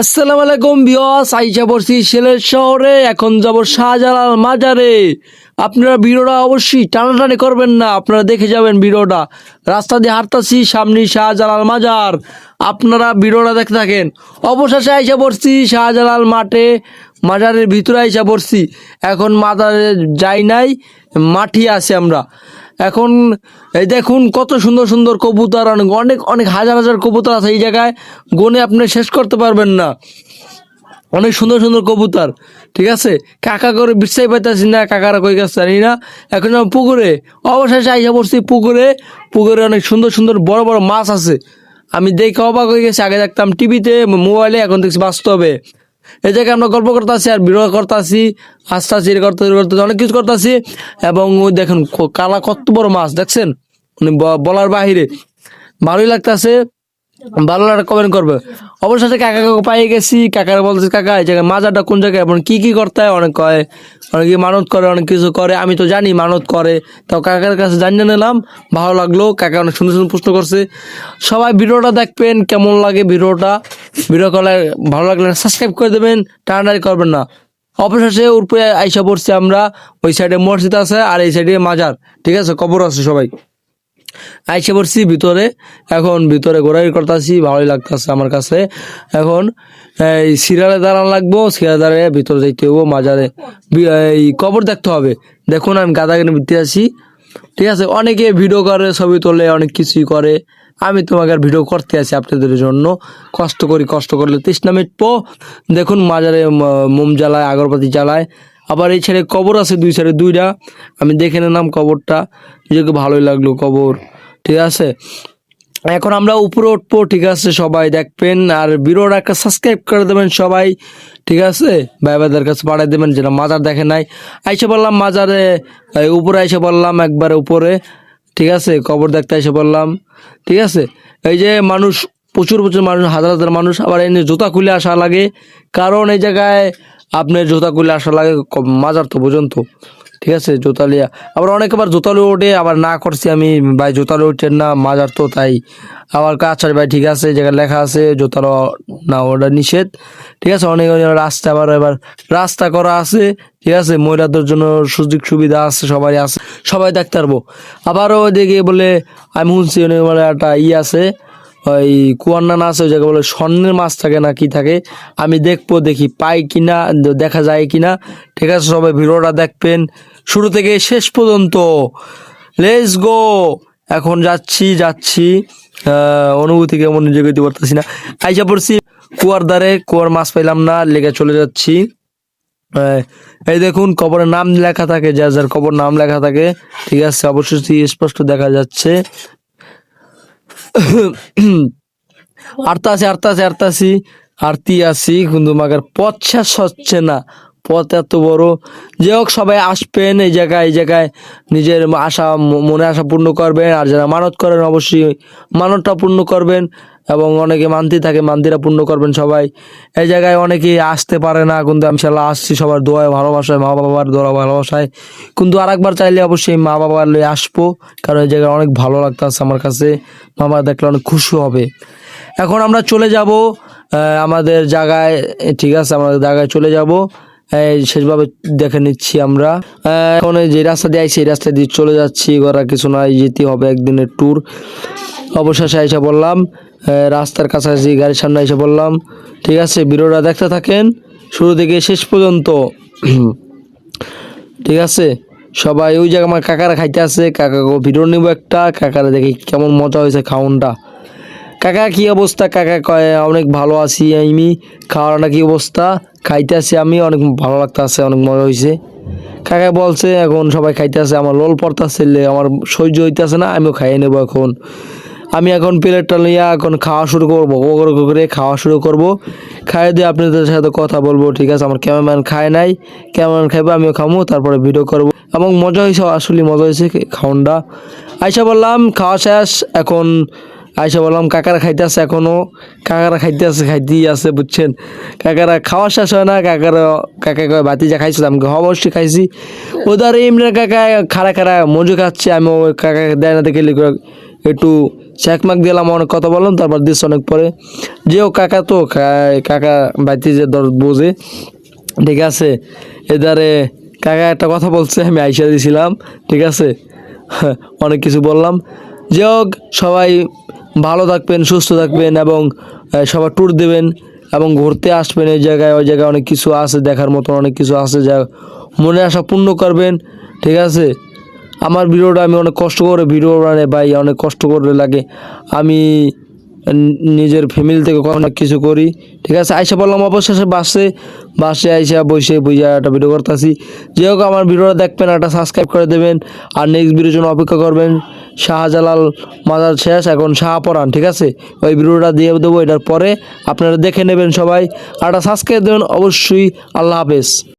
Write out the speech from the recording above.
আসসালামু আলাইকুম বিয়স আইসা পড়ছি সিলেট শহরে, এখন যাব শাহজালাল মাজারে। আপনারা ভিডিওটা অবশ্যই টানাটানি করবেন না, আপনারা দেখে যাবেন ভিডিওটা। রাস্তা দিয়ে হাঁটতাছি, সামনে শাহজালাল মাজার। আপনারা ভিডিওটা দেখে থাকেন। অবশেষে আইসা পড়ছি শাহজালাল মাঠে। মাজারের ভিতরে আইসা পড়ছি। এখন মাজারে যাই নাই, মাঠে আছি আমরা। এখন এই দেখুন কত সুন্দর সুন্দর কবুতর, অনেক অনেক অনেক হাজার হাজার কবুতর আছে এই জায়গায়। গনে আপনি শেষ করতে পারবেন না। অনেক সুন্দর সুন্দর কবুতর, ঠিক আছে? কাকা করে বিশ্বাস পাইতেছি না, কাকারা কই গেছে জানি না। এখন যাব পুকুরে, অবশেষে আইসা পড়ছি পুকুরে। পুকুরে অনেক সুন্দর সুন্দর বড় বড় মাছ আছে। আমি দেখে অবাক হয়ে গেছি, আগে দেখতাম টিভিতে, মোবাইলে, এখন দেখছি বাস্তবে। এই জায়গায় আমরা গল্প করতেছি আর বিরোধ করতেছি আস্তে আস্তে করতে করতে অনেক কিছু করতেছি। এবং ওই দেখেন কালা কত বড় মাছ, দেখছেন? মানে বলার বাহিরে। ভালোই লাগতেছে, ভালো লাগলে কমেন্ট করবে। অবশেষে কাকা পাইয়ে গেছি, কাকার বলছে কাকা, এই জায়গায় মাজারটা কোন জায়গায়? এবং কি কি করতে হয়? অনেক কয়, অনেকে মানত করে, অনেক কিছু করে। আমি তো জানি মানত করে। তাও কাকার কাছে জানিয়ে নিলাম, ভালো লাগল। কাকা অনেক সুন্দর সুন্দর প্রশ্ন করছে। সবাই ভিডিওটা দেখবেন, কেমন লাগে ভিডিওটা? ভিডিও করলে ভালো লাগলে সাবস্ক্রাইব করে দেবেন, টানাটানি করবেন না। অবশেষে উপরে আইসা পড়ছি আমরা, ওই সাইডে মসজিদ আছে আর এই সাইডে মাজার। ঠিক আছে? কবর আছে সবাই। আইসে পড়ছি ভিতরে, এখন ভিতরে ঘোরাঘুরি করতেছি, ভালোই লাগতেছে আমার কাছে। এখন এই সিরিয়ালে দাঁড়ান লাগবো, সিরিয়ালে দাঁড়িয়ে ভিতরে যাইতে হব মাজারে। এই কবর দেখতে হবে। দেখুন আমি গাদা কিনে ভিতরে আছি। ঠিক আছে? অনেকে ভিডিও করে, ছবি তোলে, অনেক কিছুই করে। আমি তোমাকে আর ভিডিও করতে আছি আপনাদের জন্য। কষ্ট করি, কষ্ট করলে তৃষ্ণা মিটবো। দেখুন মাজারে মোম জ্বালায়, আগরবাতি জ্বালায়। আবার এই ছেড়ে কবর আছে, দুই সাইডে দুইটা। আমি দেখে নিলাম কবরটা। নিজেকে ভালোই লাগল কবর। ঠিক আছে? এখন আমরা উপরে উঠবো, ঠিক আছে? সবাই দেখবেন। আর বিরোড একটা সাবস্ক্রাইব করে দেবেন সবাই। ঠিক আছে? ভাই ভাইদের কাছে পাঠিয়ে দেবেন যেটা মাজার দেখে নাই। আইসে বললাম মাজারে উপরে আইসে বললাম একবারে উপরে। ঠিক আছে, কবর দেখতে এসে বললাম ঠিক আছে, এই যে মানুষ, প্রচুর প্রচুর মানুষ, হাজার হাজার মানুষ, আবার এনে জুতা খুলে আসা লাগে। কারণ এই জায়গায় আপনার জুতা খুলে আসা লাগে মাজার তো পর্যন্ত। ঠিক আছে, জোতা লিয়া। আবার অনেক আবার জোতা লিয়ে ওঠে আবার না করছি আমি। ভাই, জোতা লিয়ে উঠছেন না, মাজার তো তাই। আবার কাছার ভাই, ঠিক আছে যেখানে লেখা আছে, জোতা ল- না, ওটা নিষেধ। ঠিক আছে, অনেক রাস্তা আবার এবার রাস্তা করা আছে। ঠিক আছে, মহিলাদের জন্য সুযোগ সুবিধা আছে, সবাই আছে, সবাই দেখতে পারব আবারও ওইদিকে বলে, আমি শুনছি বলে একটা ই আছে। ওই কুয়ান্না না আছে ওই জায়গায় বলে স্বর্ণের মাছ থাকে না কি থাকে, আমি দেখব, দেখি পাই কিনা, দেখা যায় কিনা। ঠিক আছে, সবাই ভিডিওটা দেখবেন। শুরু থেকে শেষ পর্যন্ত লেটস গো। এখন যাচ্ছি যাচ্ছি। অনুভূতি কেমন নিজেকে দিতে পারতেছি না। আইসা পড়ছি কুয়ার দ্বারে কুয়ার মাছ পাইলাম না, লেগে চলে যাচ্ছি। এই দেখুন, কবরের নাম লেখা থাকে, যার যার কবর নাম লেখা থাকে। ঠিক আছে, অবশ্যই স্পষ্ট দেখা যাচ্ছে। আরতাছি আরতাছি আরতাছি আরতি আছি কিন্তু মাগার শেষ হচ্ছে না। পথ এত বড়। যে হোক, সবাই আসবেন এই জায়গায় এই জায়গায় নিজের আশা মনে আশা পূর্ণ করবেন। আর যারা মানত করেন, অবশ্যই মানতটা পূর্ণ করবেন এবং অনেকে মানতি থাকে, মান্তিরা পূর্ণ করবেন সবাই। এই জায়গায় অনেকে আসতে পারে না, কিন্তু আমি ইনশাল্লাহ আসছি সবার দোয়ায়, ভালোবাসায় মা বাবার দোয়া, ভালোবাসায়। কিন্তু আরেকবার চাইলে অবশ্যই মা বাবার লয়ে আসব, কারণ এই জায়গায় অনেক ভালো লাগতেছে আমার কাছে। মা বাবা দেখলে অনেক খুশি হবে। এখন আমরা চলে যাব আমাদের জায়গায়, ঠিক আছে আমাদের জায়গায় চলে যাব। শেষভাবে দেখে নিচ্ছি আমরা। এখন যে রাস্তা দিয়ে আইছি, এই রাস্তা দিয়ে চলে যাচ্ছি করা কিছু নাই, যেতে হবে একদিনের ট্যুর অবশেষে এসে বললাম রাস্তার কাছাকাছি গাড়ির সামনে এসে বললাম ঠিক আছে, ভিডিওটা দেখতে থাকেন, শুরু থেকে শেষ পর্যন্ত। ঠিক আছে, সবাই ওই জায়গায় আমার কাকারা খাইতে আছে, কাকা ভিডিও নিব একটা, কাকারা দেখি কেমন মজা হয়েছে খাওনটা। কাকা কি অবস্থা? কাকা কয়, অনেক ভালো আছি আমি খাওয়াটা কি অবস্থা? খাইতে আছি আমি, অনেক ভালো লাগতেছে, অনেক মজা হয়েছে কাকা বলছে, এখন সবাই খাইতে আছে আমার লোল পড়তেছে আমার সহ্য হইতেছে না, আমিও খাইয়ে নেব এখন। আমি এখন প্লেটটা নিয়ে এখন খাওয়া শুরু করব করে খাওয়া শুরু করব। খাইয়ে দিয়ে আপনাদের সাথে কথা বলব, ঠিক আছে? আমার ক্যামেরাম্যান খায় নাই, ক্যামেরাম্যান খাইবো, আমিও খামো, তারপরে ভিডিও করব। এবং মজা হয়েছে আসলে মজা হয়েছে খাওয়ানটা আইসা বললাম, খাওয়া শেষ, এখন আইসা বললাম কাকারা খাইতেছে এখনও কাকারা খাইতেছে খাইতেই আছে বুঝছেন? কাকারা খাওয়া শেষ হয় না কাকারা কাকা কয় বাতি যা খাইছো আমি "হ্যাঁ, অবশ্যই খাইছি। ওদের এমনি কাকা খাড়া খাড়া মজু খাচ্ছে আমি ওই কাকা দেয় না দেখে একটু শেখ মাক দিলাম অনেক কথা বললাম তারপর দিচ্ছে অনেক পরে। যে যেও কাকা তো কাকা বাড়িতে যে দর বোঝে ঠিক আছে? এদারে কাকা একটা কথা বলছে আমি আইসা দিয়েছিলাম ঠিক আছে? অনেক কিছু বললাম। যে সবাই ভালো থাকবেন, সুস্থ থাকবেন এবং সবার ট্যুর দেবেন এবং ঘুরতে আসবেন এই জায়গায়, ওই জায়গায় অনেক কিছু আছে, দেখার মতো অনেক কিছু আছে যা মনে আশা পূর্ণ করবেন, ঠিক আছে? আমার ভিডিওটা আমি অনেক কষ্ট করে ভিডিও বানাই, ভাই, অনেক কষ্ট করে লাগে। আমি নিজের ফ্যামিলি থেকে অনেক কিছু করি, ঠিক আছে? আইসা বললাম, অবশেষে বাসে বাসে আইসা বসে বুঝা একটা ভিডিও করতেছি। যে হোক, আমার ভিডিওটা দেখবেন, একটা সাবস্ক্রাইব করে দেবেন, আর নেক্সট ভিডিওর জন্য অপেক্ষা করবেন। শাহজালাল মাজার শেষ, এখন শাহপরান ঠিক আছে? ওই ভিডিওটা দিয়ে দেবো, এটার পরে আপনারা দেখে নেবেন সবাই। আর সাবস্ক্রাইব দেবেন, অবশ্যই। আল্লাহ হাফেজ।